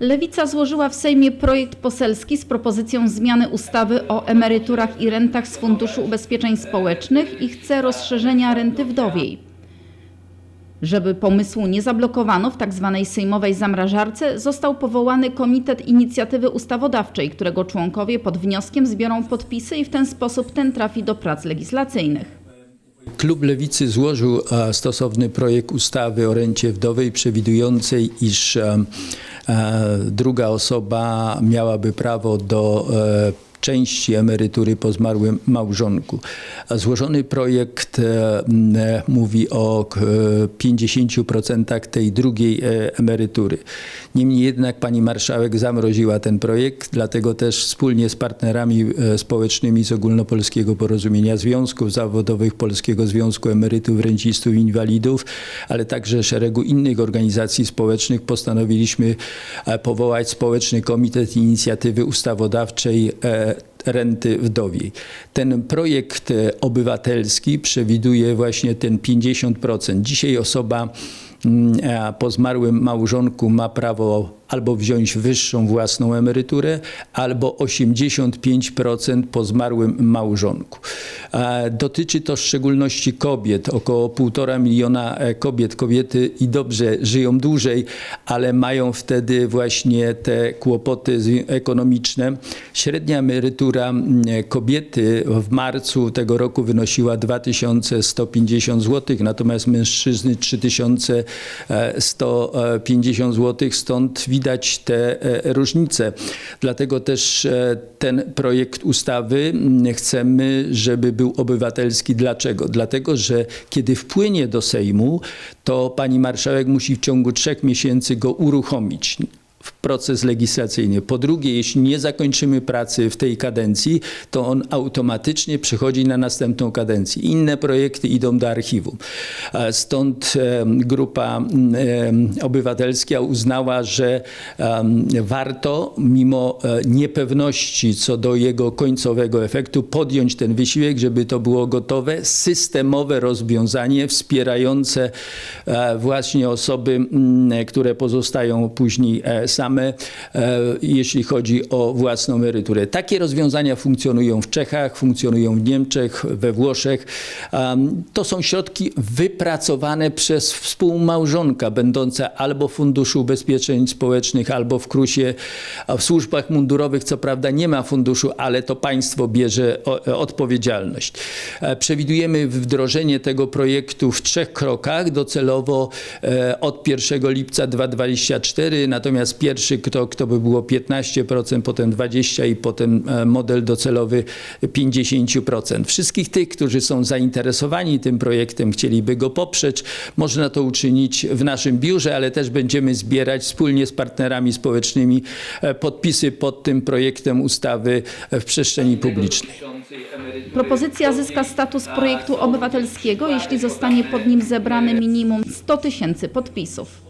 Lewica złożyła w Sejmie projekt poselski z propozycją zmiany ustawy o emeryturach i rentach z Funduszu Ubezpieczeń Społecznych i chce rozszerzenia renty wdowiej. Żeby pomysłu nie zablokowano w tzw. sejmowej zamrażarce, został powołany Komitet Inicjatywy Ustawodawczej, którego członkowie pod wnioskiem zbiorą podpisy i w ten sposób ten trafi do prac legislacyjnych. Klub Lewicy złożył e, stosowny projekt ustawy o rencie wdowej przewidującej, iż e, e, druga osoba miałaby prawo do części emerytury po zmarłym małżonku. A Złożony projekt e, e, mówi o k- e, 50% tej drugiej e, emerytury. Niemniej jednak pani marszałek zamroziła ten projekt, dlatego też wspólnie z partnerami społecznymi z Ogólnopolskiego Porozumienia Związków Zawodowych, Polskiego Związku Emerytów, Rencistów i Inwalidów, ale także szeregu innych organizacji społecznych postanowiliśmy powołać Społeczny Komitet Inicjatywy Ustawodawczej renty wdowiej. Ten projekt e, obywatelski przewiduje właśnie ten 50%. Dzisiaj osoba mm, po zmarłym małżonku ma prawo albo wziąć wyższą własną emeryturę, albo 85% po zmarłym małżonku. E, Dotyczy to w szczególności kobiet. Około półtora miliona e, kobiet. Kobiety i dobrze żyją dłużej, ale mają wtedy właśnie te kłopoty ekonomiczne. Średnia emerytura kobiety w marcu tego roku wynosiła 2150 zł, natomiast mężczyzny 3150 zł. Stąd widać te e, różnice. Dlatego też e, ten projekt ustawy chcemy, żeby był obywatelski. Dlaczego? Dlatego, że kiedy wpłynie do Sejmu, to pani marszałek musi w ciągu trzech miesięcy go uruchomić proces legislacyjny. Po drugie, jeśli nie zakończymy pracy w tej kadencji, to on automatycznie przechodzi na następną kadencję. Inne projekty idą do archiwum. A Stąd em, grupa em, obywatelska uznała, że warto, mimo e, niepewności co do jego końcowego efektu, podjąć ten wysiłek, żeby to było gotowe, systemowe rozwiązanie wspierające e, właśnie osoby, które pozostają później e, same, e, jeśli chodzi o własną emeryturę. Takie rozwiązania funkcjonują w Czechach, funkcjonują w Niemczech, we Włoszech. To są środki wypracowane przez współmałżonka, będące albo w Funduszu Ubezpieczeń Społecznych, albo w KRUSie. W służbach mundurowych co prawda nie ma funduszu, ale to państwo bierze e, odpowiedzialność. E, Przewidujemy wdrożenie tego projektu w trzech krokach, docelowo od 1 lipca 2024, natomiast pierwszy krok to by było 15%, potem 20% i potem e, model docelowy 50%. Wszystkich tych, którzy są zainteresowani tym projektem, chcieliby go poprzeć, można to uczynić w naszym biurze, ale też będziemy zbierać wspólnie z partnerami społecznymi e, podpisy pod tym projektem ustawy w przestrzeni publicznej. Propozycja zyska status projektu obywatelskiego, jeśli zostanie pod nim zebrane minimum 100 tysięcy podpisów.